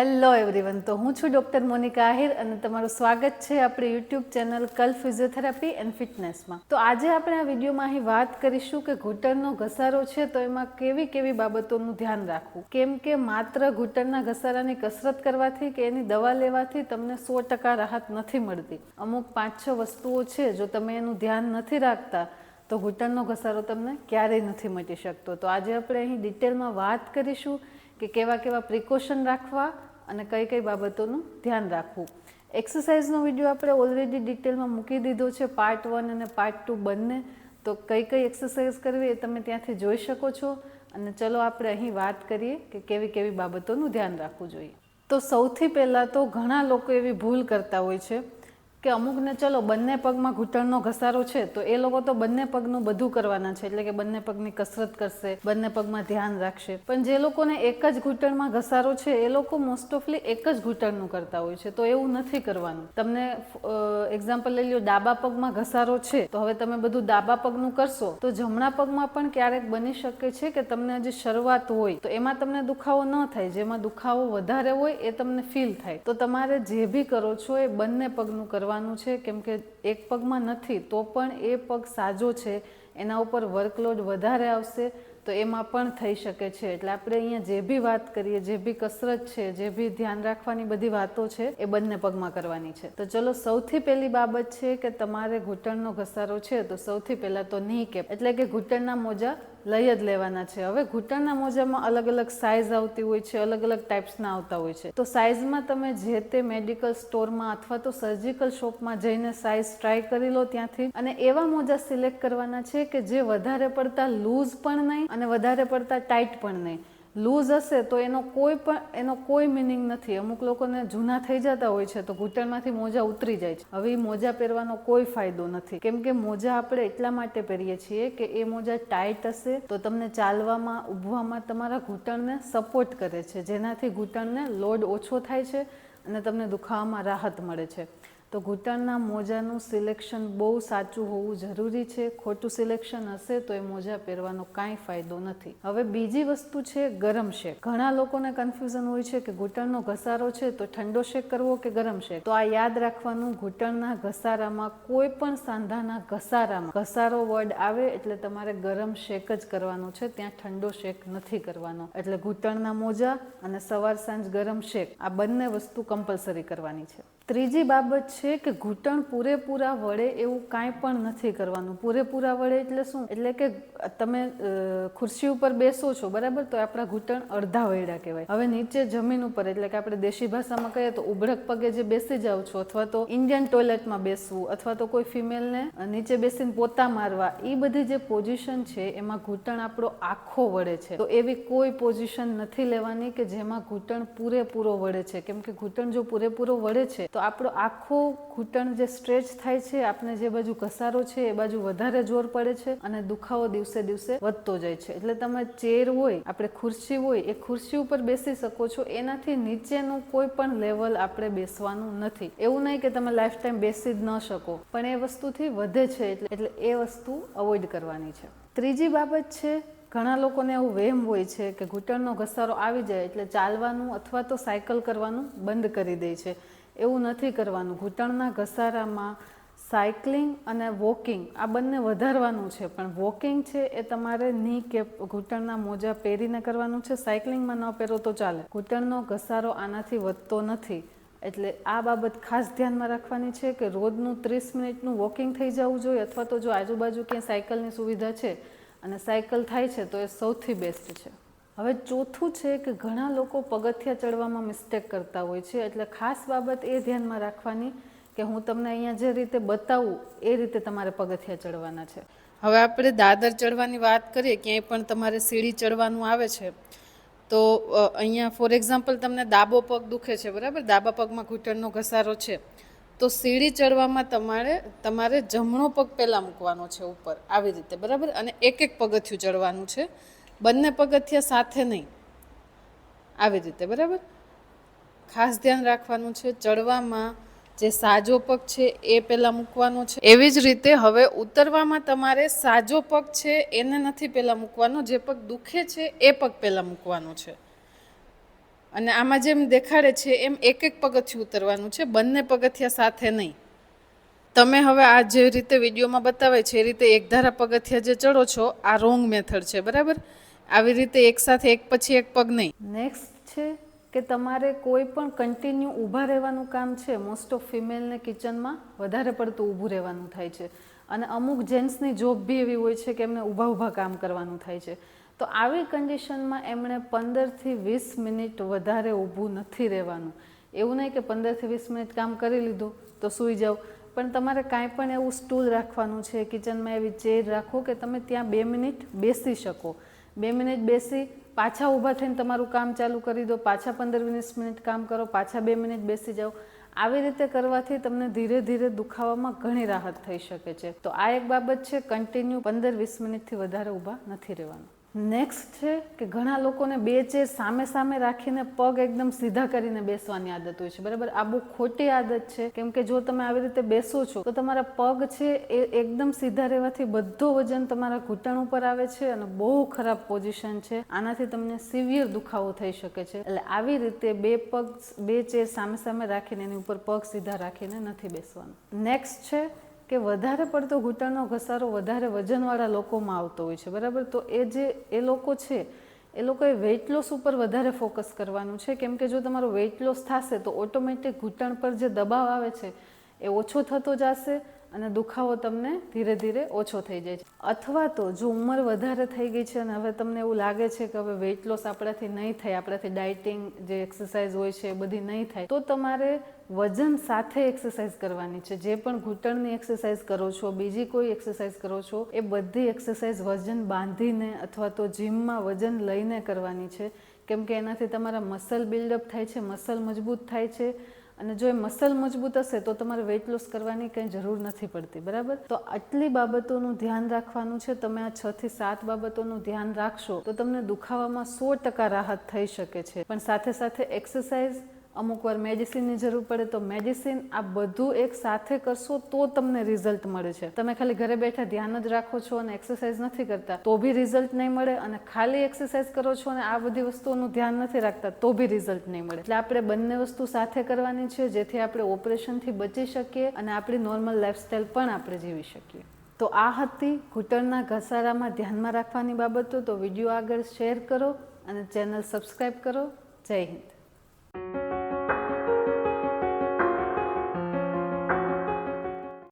Hello everyone તો હું છું ડૉક્ટર મોનિકા આહિર અને તમારું સ્વાગત છે આપણી યુટ્યુબ ચેનલ કલ ફિઝિયોથેરાપી એન્ડ ફિટનેસમાં. તો આજે આપણે આ વિડીયોમાં અહીં વાત કરીશું કે ઘૂંટણનો ઘસારો છે તો એમાં કેવી કેવી બાબતોનું ધ્યાન રાખવું? કેમ કે માત્ર ઘૂંટણના ઘસારાની કસરત કરવાથી કે એની દવા લેવાથી તમને સો ટકા રાહત નથી મળતી. અમુક પાંચ છ વસ્તુઓ છે જો તમે એનું ધ્યાન નથી રાખતા, તો ઘૂંટણનો ઘસારો તમને ક્યારેય નથી મટી શકતો. તો આજે આપણે અહીં ડિટેલમાં વાત કરીશું કે કેવા કેવા પ્રિકોશન રાખવા અને કઈ કઈ બાબતોનું ધ્યાન રાખવું. એક્સરસાઇઝનો વીડિયો આપણે ઓલરેડી ડિટેલમાં મૂકી દીધો છે પાર્ટ વન અને પાર્ટ ટુ બંને. તો કઈ કઈ એક્સરસાઇઝ કરવી એ તમે ત્યાંથી જોઈ શકો છો. અને ચલો આપણે અહીં વાત કરીએ કે કેવી કેવી બાબતોનું ધ્યાન રાખવું જોઈએ. તો સૌથી પહેલાં તો ઘણા લોકો એવી ભૂલ કરતા હોય છે. કે અમુકને ચલો બંને પગમાં ઘૂંટણનો ઘસારો છે, તો એ લોકો તો બંને પગનું બધું કરવાના છે, એટલે કે બંને પગની કસરત કરશે, બંને પગમાં ધ્યાન રાખશે. પણ જે લોકોને એક જ ઘૂંટણમાં ઘસારો છે, એ લોકો મોસ્ટ ઓફલી એક જ ઘૂંટણનું કરતા હોય છે, તો એવું નથી કરવાનું. તમને એક્ઝામ્પલ લઈ લો ડાબા પગમાં ઘસારો છે, તો હવે તમે બધું ડાબા પગનું કરશો, તો જમણા પગમાં પણ ક્યારેક બની શકે છે કે તમને હજી શરૂઆત હોય, તો એમાં તમને દુખાવો ન થાય, જેમાં દુખાવો વધારે હોય એ તમને ફીલ થાય. તો તમારે જે બી કરો છો એ બંને પગનું કરવાનું છે, કેમ કે એક પગમાં નથી, તો પણ એ પગ સાજો છે, એના ઉપર વર્કલોડ વધારે આવશે, તો એમાં પણ થઈ શકે છે. એટલે આપણે અહીંયા જે બી વાત કરીએ, જે બી કસરત છે, જે બી ધ્યાન રાખવાની બધી વાતો છે, એ બંને પગમાં કરવાની છે. તો ચલો, સૌથી પહેલી બાબત છે કે તમારે ઘૂંટણનો ઘસારો છે, તો સૌથી પહેલાં તો નહીં કેપ એટલે કે ઘૂંટણના મોજા લઈ જ લેવાના છે. હવે ઘૂંટણના મોજામાં અલગ અલગ સાઇઝ આવતી હોય છે, અલગ અલગ ટાઈપ્સના આવતા હોય છે. તો સાઇઝમાં તમે જે તે મેડિકલ સ્ટોરમાં અથવા તો સર્જિકલ શોપમાં જઈને સાઇઝ ટ્રાય કરી લો ત્યાંથી. અને એવા મોજા સિલેક્ટ કરવાના છે કે જે વધારે પડતા લૂઝ પણ નહીં અને વધારે પડતા ટાઈટ પણ નહીં. લૂઝ હશે તો એનો કોઈ પણ, એનો કોઈ મિનિંગ નથી. અમુક લોકોને જૂના થઈ જતા હોય છે તો ઘૂંટણમાંથી મોજા ઉતરી જાય છે. હવે મોજા પહેરવાનો કોઈ ફાયદો નથી. કેમ કે મોજા આપણે એટલા માટે પહેરીએ છીએ કે એ મોજા ટાઈટ હશે તો તમને ચાલવામાં, ઊભવામાં તમારા ઘૂંટણને સપોર્ટ કરે છે. જેનાથી ઘૂંટણને લોડ ઓછો થાય છે અને તમને દુખાવામાં રાહત મળે છે. તો ઘૂંટણના મોજાનું સિલેક્શન બહુ સાચું હોવું જરૂરી છે. ખોટું સિલેક્શન હશે તો એ મોજા પહેરવાનો કાંઈ ફાયદો નથી. હવે બીજી વસ્તુ છે ગરમ શેક. ઘણા લોકોને કન્ફ્યુઝન હોય છે કે ઘૂંટણનો ઘસારો છે તો ઠંડો શેક કરવો કે ગરમ શેક? તો આ યાદ રાખવાનું, ઘૂંટણના ઘસારામાં કોઈ પણ સાંધાના ઘસારામાં. ઘસારો વર્ડ આવે એટલે તમારે ગરમ શેક જ કરવાનો છે. ત્યાં ઠંડો શેક નથી કરવાનો. એટલે ઘૂંટણના મોજા અને સવાર સાંજ ગરમ શેક. આ બંને વસ્તુ કમ્પલસરી કરવાની છે. ત્રીજી બાબત છે કે ઘૂંટણ પૂરેપૂરા વળે એવું કાંઈ પણ નથી કરવાનું. પૂરેપૂરા વળે એટલે શું? એટલે કે તમે ખુરશી ઉપર બેસો છો, બરાબર? તો આપણા ઘૂંટણ અડધા વળ્યા કહેવાય. હવે નીચે જમીન ઉપર, એટલે કે આપણે દેશી ભાષામાં કહીએ તો ઉભડક પગે જે બેસી જાઓ છો, અથવા તો ઇન્ડિયન ટોયલેટમાં બેસવું, અથવા તો કોઈ ફિમેલને નીચે બેસીને પોતા મારવા એ બધી જે પોઝિશન છે, એમાં ઘૂંટણ આપણો આખો વળે છે. તો એવી કોઈ પોઝિશન નથી લેવાની કે જેમાં ઘૂંટણ પૂરેપૂરો વળે છે. કેમ કે ઘૂંટણ જો પૂરેપૂરો વળે છે, તો આપણો આખો ઘૂંટણ જે સ્ટ્રેચ થાય છે આપણે જે બાજુ ઘસારો છે, એ બાજુ વધારે જોર પડે છે અને દુખાવો દિવસે દિવસે વધતો જાય છે. એટલે તમે ચેર હોય, આપણે ખુરશી હોય, એ ખુરશી ઉપર બેસી શકો છો. એનાથી નીચેનું કોઈ પણ લેવલ આપણે બેસવાનું નથી. એવું નહીં કે તમે લાઈફ ટાઈમ બેસી જ ન શકો, પણ એ વસ્તુથી વધે છે એટલે એટલે એ વસ્તુ અવોઇડ કરવાની છે. ત્રીજી બાબત છે, ઘણા લોકોને એવું વહેમ હોય છે કે ઘૂંટણનો ઘસારો આવી જાય એટલે ચાલવાનું અથવા તો સાયકલ કરવાનું બંધ કરી દે છે. એવું નથી કરવાનું. ઘૂંટણના ઘસારામાં સાયકલિંગ અને વોકિંગ આ બંને વધારવાનું છે. પણ વોકિંગ છે એ તમારે ની કે ઘૂંટણના મોજા પહેરીને કરવાનું છે. સાયકલિંગમાં ન પહેરો તો ચાલે. ઘૂંટણનો ઘસારો આનાથી વધતો નથી. એટલે આ બાબત ખાસ ધ્યાનમાં રાખવાની છે કે રોજનું ત્રીસ મિનિટનું વોકિંગ થઈ જવું જોઈએ અથવા તો જો આજુબાજુ ક્યાં સાયકલની સુવિધા છે અને સાયકલ થાય છે તો એ સૌથી બેસ્ટ છે. હવે ચોથું છે કે ઘણા લોકો પગથિયા ચડવામાં મિસ્ટેક કરતા હોય છે. એટલે ખાસ બાબત એ ધ્યાનમાં રાખવાની કે હું તમને અહીંયા જે રીતે બતાવું, એ રીતે તમારે પગથિયા ચડવાના છે. હવે આપણે દાદર ચડવાની વાત કરીએ, ક્યાંય પણ તમારે સીડી ચડવાનું આવે છે, તો અહીંયા ફોર એક્ઝામ્પલ તમને દાબો પગ દુખે છે, બરાબર? દાબા પગમાં ઘૂંટણનો ઘસારો છે. તો સીડી ચડવામાં તમારે તમારે જમણો પગ પહેલાં મૂકવાનો છે ઉપર, આવી રીતે, બરાબર? અને એક એક પગથિયું ચડવાનું છે. બંને પગથિયા સાથે નહીં. આવી રીતે, બરાબર? ખાસ ધ્યાન રાખવાનું છે, ચડવામાં જે સાજો પગ છે એ પહેલાં મૂકવાનો છે. એવી જ રીતે હવે ઉતરવામાં તમારે સાજો પગ છે એને નથી પહેલાં મૂકવાનો, જે પગ દુખે છે એ પગ પહેલાં મૂકવાનો છે. અને આમાં જેમ દેખાડે છે એમ એક એક પગથિયું ઉતરવાનું છે, બંને પગથિયા સાથે નહીં. તમે હવે આ જે રીતે વિડીયોમાં બતાવે છે એ રીતે એકધારા પગથિયા જે ચડો છો, આ રોંગ મેથડ છે, બરાબર? આવી રીતે એક સાથે એક પછી એક પગ નહીં. નેક્સ્ટ છે કે તમારે કોઈ પણ કન્ટિન્યુ ઊભા રહેવાનું કામ છે મોસ્ટ ઓફ ફિમેલને કિચનમાં વધારે પડતું ઊભું રહેવાનું થાય છે. અને અમુક જેન્ટ્સની જોબ બી એવી હોય છે કે એમને ઊભા ઊભા કામ કરવાનું થાય છે. તો આવી કન્ડિશનમાં એમણે પંદરથી વીસ મિનિટ વધારે ઊભું નથી રહેવાનું. એવું નહીં કે પંદરથી વીસ મિનિટ કામ કરી લીધું તો સૂઈ જાઓ. પણ તમારે કાંઈ પણ એવું સ્ટૂલ રાખવાનું છે કિચનમાં એવી ચેર રાખો કે તમે ત્યાં બે મિનિટ બેસી શકો. બે મિનિટ બેસી, પાછા ઊભા થઈને તમારું કામ ચાલુ કરી દો, પાછા પંદર વીસ મિનિટ કામ કરો, પાછા બે મિનિટ બેસી જાઓ. આવી રીતે કરવાથી તમને ધીરે ધીરે દુખાવામાં ઘણી રાહત થઈ શકે છે. તો આ એક બાબત છે કન્ટિન્યુ પંદર વીસ મિનિટથી વધારે ઊભા નથી રહેવાનું. નેક્સ્ટ છે કે ઘણા લોકોને બે ચેર સામે સામે રાખીને પગ એકદમ સીધા કરીને બેસવાની આદત હોય છે. બરાબર? આ બહુ ખોટી આદત છે. કેમ કે જો તમે આવી રીતે બેસો છો, તો તમારા પગ છે એ એકદમ સીધા રહેવાથી બધો વજન તમારા ઘૂંટણ ઉપર આવે છે અને બહુ ખરાબ પોઝિશન છે. આનાથી તમને સિવિયર દુખાવો થઈ શકે છે. એટલે આવી રીતે બે પગ, બે ચેર સામે સામે રાખીને એની ઉપર પગ સીધા રાખીને નથી બેસવાનું. નેક્સ્ટ છે કે વધારે પડતો ઘૂંટણનો ઘસારો વધારે વજનવાળા લોકોમાં આવતો હોય છે, બરાબર? તો એ જે, એ લોકો છે, એ લોકોએ વેઇટ લોસ ઉપર વધારે ફોકસ કરવાનું છે. કેમ કે જો તમારો વેઇટ લોસ થશે તો ઓટોમેટિક ઘૂંટણ પર જે દબાવ આવે છે, એ ઓછો થતો જશે અને દુખાવો તમને ધીરે ધીરે ઓછો થઈ જાય છે. અથવા તો જો ઉંમર વધારે થઈ ગઈ છે અને હવે તમને એવું લાગે છે કે હવે વેઇટ લોસ આપણાથી નહીં થાય, આપણાથી ડાયટિંગ જે એક્સરસાઇઝ હોય છે એ બધી નહીં થાય, તો તમારે વજન સાથે એક્સરસાઇઝ કરવાની છે. જે પણ ઘૂંટણની એક્સરસાઇઝ કરો છો, બીજી કોઈ એક્સરસાઇઝ કરો છો, એ બધી એક્સરસાઇઝ વજન બાંધીને અથવા તો જીમમાં વજન લઈને કરવાની છે. કેમ કે એનાથી તમારા મસલ બિલ્ડઅપ થાય છે મસલ મજબૂત થાય છે અને જો એ મસલ મજબૂત હશે તો તમારે વેઇટ લોસ કરવાની કંઈ જરૂર નથી પડતી, બરાબર? તો આટલી બાબતોનું ધ્યાન રાખવાનું છે. તમે આ છ થી સાત બાબતોનું ધ્યાન રાખશો તો તમને દુખાવામાં સો ટકા રાહત થઈ શકે છે. પણ સાથે સાથે એક્સરસાઇઝ અમુક વાર મેડિસિનની જરૂર પડે તો મેડિસિન આ બધું એક સાથે કરશો તો તમને રિઝલ્ટ મળે છે. તમે ખાલી ઘરે બેઠા ધ્યાન જ રાખો છો અને એક્સરસાઇઝ નથી કરતા, તો બી રિઝલ્ટ નહીં મળે અને ખાલી એક્સરસાઇઝ કરો છો અને આ બધી વસ્તુઓનું ધ્યાન નથી રાખતા, તો બી રિઝલ્ટ નહીં મળે. એટલે આપણે બંને વસ્તુ સાથે કરવાની છે, જેથી આપણે ઓપરેશનથી બચી શકીએ અને આપણી નોર્મલ લાઈફસ્ટાઈલ પણ આપણે જીવી શકીએ. તો આ હતી ઘૂંટણના ઘસારામાં ધ્યાનમાં રાખવાની બાબતો. તો વીડિયો આગળ શેર કરો અને ચેનલ સબસ્ક્રાઈબ કરો. જય હિન્દ.